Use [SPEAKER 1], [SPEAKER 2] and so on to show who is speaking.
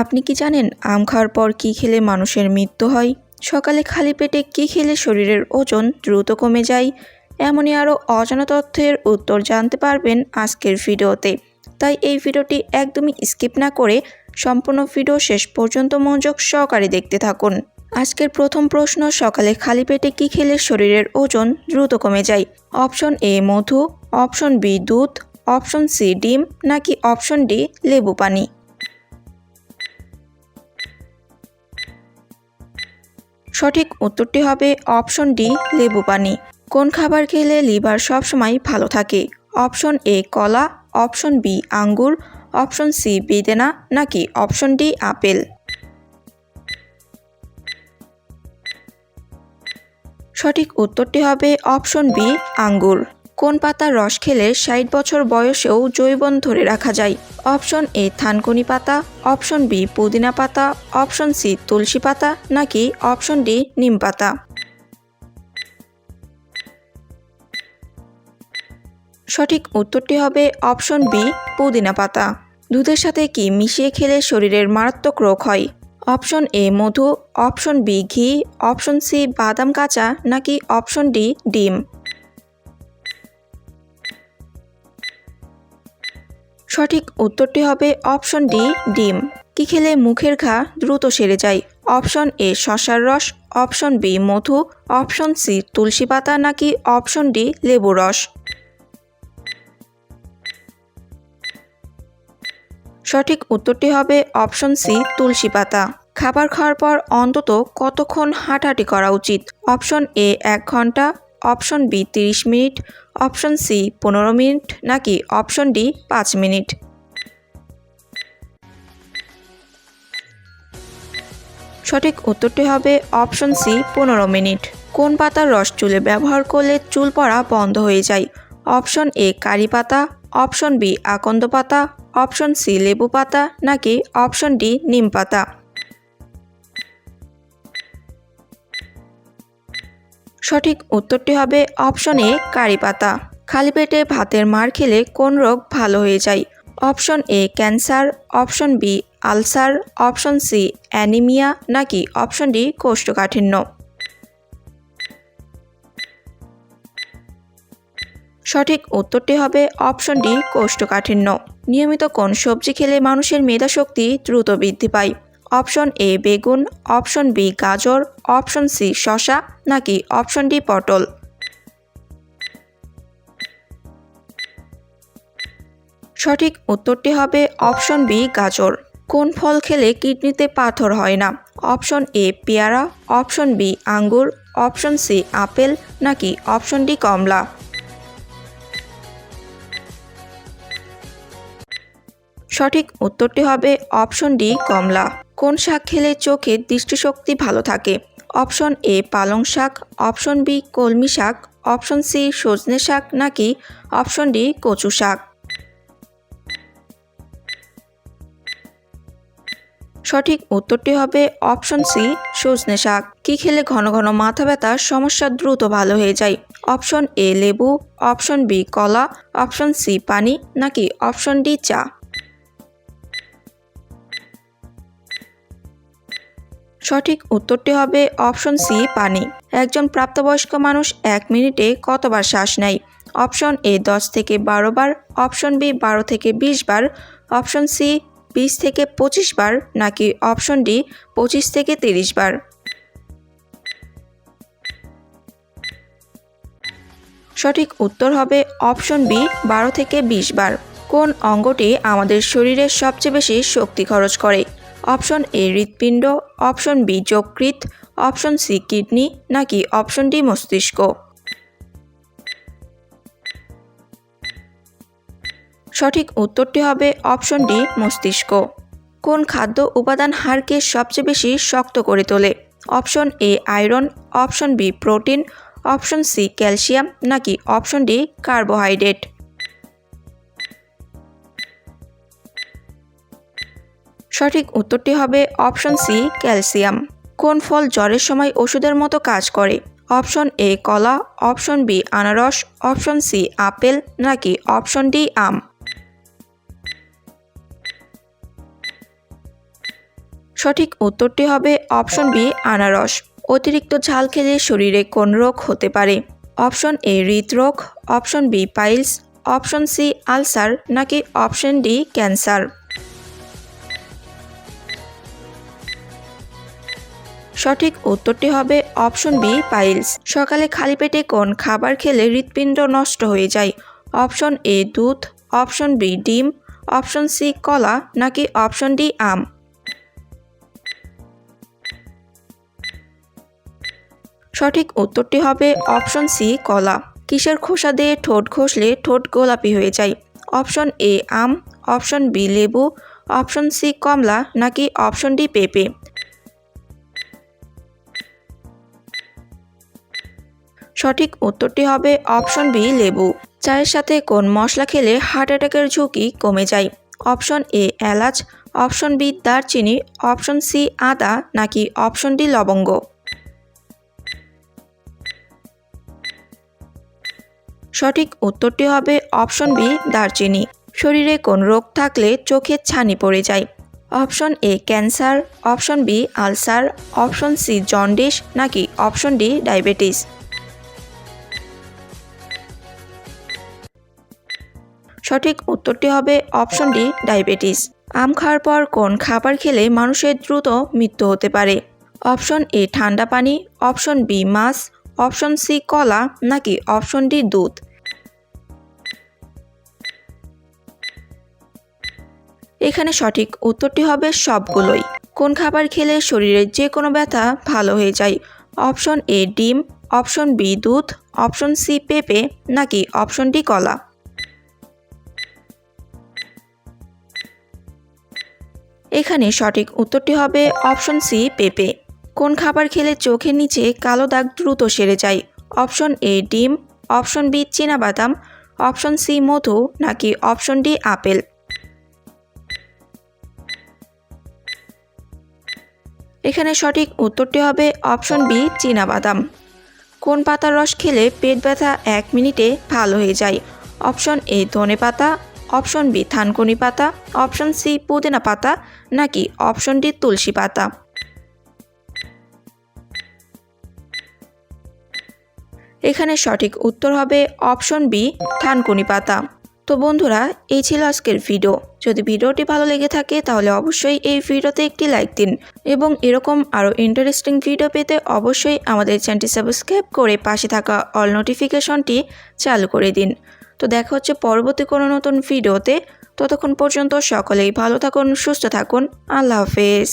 [SPEAKER 1] আপনি কি জানেন আম খাওয়ার পর কী খেলে মানুষের মৃত্যু হয়? সকালে খালি পেটে কী খেলে শরীরের ওজন দ্রুত কমে যায়? এমনই আরও অজানা তথ্যের উত্তর জানতে পারবেন আজকের ভিডিওতে। তাই এই ভিডিওটি একদমই স্কিপ না করে সম্পূর্ণ ভিডিও শেষ পর্যন্ত মনোযোগ সহকারে দেখতে থাকুন। আজকের প্রথম প্রশ্ন, সকালে খালি পেটে কী খেলে শরীরের ওজন দ্রুত কমে যায়? অপশন এ, মধু। অপশন বি, দুধ। অপশন সি, ডিম। নাকি অপশন ডি, লেবু পানি? সঠিক উত্তরটি হবে অপশন ডি, লেবু পানি। কোন খাবার খেলে লিভার সবসময় ভালো থাকে? অপশন এ, কলা। অপশন বি, আঙ্গুর। অপশন সি, বেদেনা নাকি অপশন ডি, আপেল? সঠিক উত্তরটি হবে অপশন বি, আঙ্গুর। কোন পাতার রস খেলে ষাট বছর বয়সেও জৈবন ধরে রাখা যায়? অপশন এ, থানকুনি পাতা, অপশন বি, পুদিনা পাতা, অপশন সি, তুলসী পাতা, নাকি অপশন ডি, নিম পাতা? সঠিক উত্তরটি হবে অপশন বি, পুদিনা পাতা। দুধের সাথে কি মিশিয়ে খেলে শরীরের মারাত্মক রোগ হয়? অপশন এ, মধু, অপশন বি, ঘি, অপশন সি, বাদাম কাঁচা, নাকি অপশন ডি, ডিম? সঠিক উত্তরটি হবে অপশন ডি, ডিম। কি খেলে মুখের ঘা দ্রুত সেরে যায়? অপশন এ, শশার রস। অপশন বি, মধু। অপশন সি, তুলসী পাতা নাকি অপশন ডি লেবু রস? সঠিক উত্তরটি হবে অপশন সি, তুলসী পাতা। খাবার খাওয়ার পর অন্তত কতক্ষণ হাঁটাহাঁটি করা উচিত? অপশন এ, এক ঘণ্টা। অপশন বি তিরিশ মিনিট, অপশন সি পনেরো মিনিট, নাকি অপশন ডি পাঁচ মিনিট। সঠিক উত্তরটি হবে অপশন সি পনেরো মিনিট। কোন পাতার রস চুলে ব্যবহার করলে চুল পড়া বন্ধ হয়ে যায়? অপশন এ কারি পাতা, অপশন বি আকন্দ পাতা, অপশন সি লেবু পাতা, নাকি অপশন ডি নিম পাতা? সঠিক উত্তরটি হবে অপশন এ, কারি পাতা। খালি পেটে ভাতের মার খেলে কোন রোগ ভালো হয়ে যায়? Option A, cancer. Option B, ulcer. Option C, anaemia নাকি অপশন ডি, কোষ্ঠকাঠিন্য। সঠিক উত্তরটি হবে অপশন ডি, কোষ্ঠকাঠিন্য। নিয়মিত কোন সবজি খেলে মানুষের মেধাশক্তি দ্রুত বৃদ্ধি পায়? অপশন এ বেগুন, অপশন বি গাজর, অপশন সি শশা নাকি অপশন ডি পটল? সঠিক উত্তরটি হবে অপশন বি গাজর। কোন ফল খেলে কিডনিতে পাথর হয় না? অপশন এ পেয়ারা, অপশন বি আঙ্গুর, অপশন সি আপেল, নাকি অপশন ডি কমলা? সঠিক উত্তরটি হবে অপশন ডি কমলা। কোন শাক খেলে চোখের দৃষ্টিশক্তি ভালো থাকে? অপশন এ পালং শাক, অপশন বি কলমি শাক, অপশন সি সজনে শাক নাকি অপশন ডি কচু শাক? সঠিক উত্তরটি হবে অপশন সি সজনে শাক। কি খেলে ঘন ঘন মাথা ব্যথার সমস্যা দ্রুত ভালো হয়ে যায়? অপশন এ লেবু, অপশন বি কলা, অপশন সি পানি নাকি অপশন ডি চা? সঠিক উত্তরটি হবে অপশন সি, পানি। একজন প্রাপ্তবয়স্ক মানুষ এক মিনিটে কতবার শ্বাস নেয়? অপশন এ, দশ থেকে বারো বার। অপশন বি, বারো থেকে বিশ বার। অপশন সি, বিশ থেকে পঁচিশ বার নাকি অপশন ডি, পঁচিশ থেকে তিরিশ বার? সঠিক উত্তর হবে অপশন বি, বারো থেকে বিশ বার। কোন অঙ্গটি আমাদের শরীরের সবচেয়ে বেশি শক্তি খরচ করে? অপশন এ হৃৎপিণ্ড, অপশন বি যকৃৎ, অপশন সি কিডনি নাকি অপশন ডি মস্তিষ্ক? সঠিক উত্তরটি হবে অপশন ডি মস্তিষ্ক। কোন খাদ্য উপাদান হাড়কে সবচেয়ে বেশি শক্ত করে তোলে? Option A iron, option B protein, option C calcium নাকি অপশন ডি কার্বোহাইড্রেট? সঠিক উত্তরটি হবে অপশন সি, ক্যালসিয়াম। কোন ফল জ্বরের সময় ওষুধের মতো কাজ করে? অপশন এ, কলা। অপশন বি, আনারস। অপশন সি, আপেল নাকি অপশন ডি, আম? সঠিক উত্তরটি হবে অপশন বি, আনারস। অতিরিক্ত ঝাল খেলে শরীরে কোন রোগ হতে পারে? অপশন এ, হৃদরোগ। Option B, piles. Option C, ulcer নাকি অপশন ডি, ক্যান্সার? সঠিক উত্তরটি হবে অপশন বি, পাইলস। সকালে খালি পেটে কোন খাবার খেলে হৃৎপিণ্ড নষ্ট হয়ে যায়? অপশন এ, দুধ। অপশন বি, ডিম। অপশন সি, কলা, নাকি অপশন ডি, আম? সঠিক উত্তরটি হবে অপশন সি, কলা। কিসের খোসা দিয়ে ঠোঁট ঘষলে ঠোঁট গোলাপি হয়ে যায়? অপশন এ, আম। অপশন বি, লেবু। অপশন সি, কমলা, নাকি অপশন ডি, পেঁপে? সঠিক উত্তরটি হবে অপশন বি, লেবু। চায়ের সাথে কোন মশলা খেলে হার্ট অ্যাটাকের ঝুঁকি কমে যায়? অপশন এ, এলাচ। অপশন বি, দারচিনি। অপশন সি, আদা, নাকি অপশন ডি, লবঙ্গ? সঠিক উত্তরটি হবে অপশন বি, দারচিনি। শরীরে কোন রোগ থাকলে চোখে ছানি পড়ে যায়? Option A, cancer. Option B, ulcer. Option C, jaundice, নাকি অপশন ডি, ডায়াবেটিস? সঠিক উত্তরটি হবে অপশন ডি, ডায়াবেটিস। আম খাওয়ার পর কোন খাবার খেলে মানুষের দ্রুত মৃত্যু হতে পারে? অপশন এ, ঠান্ডা পানি। অপশন বি, মাছ। অপশন সি, কলা, নাকি অপশন ডি, দুধ? এখানে সঠিক উত্তরটি হবে সবগুলোই। কোন খাবার খেলে শরীরের যে কোনো ব্যথা ভালো হয়ে যায়? অপশন এ, ডিম। অপশন বি, দুধ। অপশন সি, পেঁপে। নাকি অপশন ডি, কলা? এখানে সঠিক উত্তরটি হবে অপশন সি, পেঁপে। কোন খাবার খেলে চোখের নিচে কালো দাগ দ্রুত সেরে যায়? অপশন এ, ডিম। অপশন বি বাদাম অপশন সি, মধু, নাকি অপশন ডি, আপেল? এখানে সঠিক উত্তরটি হবে অপশন বি বাদাম কোন পাতার রস খেলে পেট ব্যথা এক মিনিটে ভালো হয়ে যায়? অপশন এ ধনে পাতা অপশন বি থানকুনি পাতা, অপশন সি পুদিনা পাতা, নাকি অপশন ডি তুলসী পাতা। এখানে সঠিক উত্তর হবে অপশন বি থানকুনি পাতা। তো বন্ধুরা, এই ছিল আজকের ভিডিও। যদি ভিডিওটি ভালো লেগে থাকে, তাহলে অবশ্যই এই ভিডিওতে একটি লাইক দিন এবং এরকম আরও ইন্টারেস্টিং ভিডিও পেতে অবশ্যই আমাদের চ্যানেলটি সাবস্ক্রাইব করে পাশে থাকা অল নোটিফিকেশনটি চালু করে দিন। তো দেখা হচ্ছে পরবর্তী কোনো নতুন ভিডিওতে। ততক্ষণ পর্যন্ত সকলেই ভালো থাকুন, সুস্থ থাকুন। আল্লাহ হাফেজ।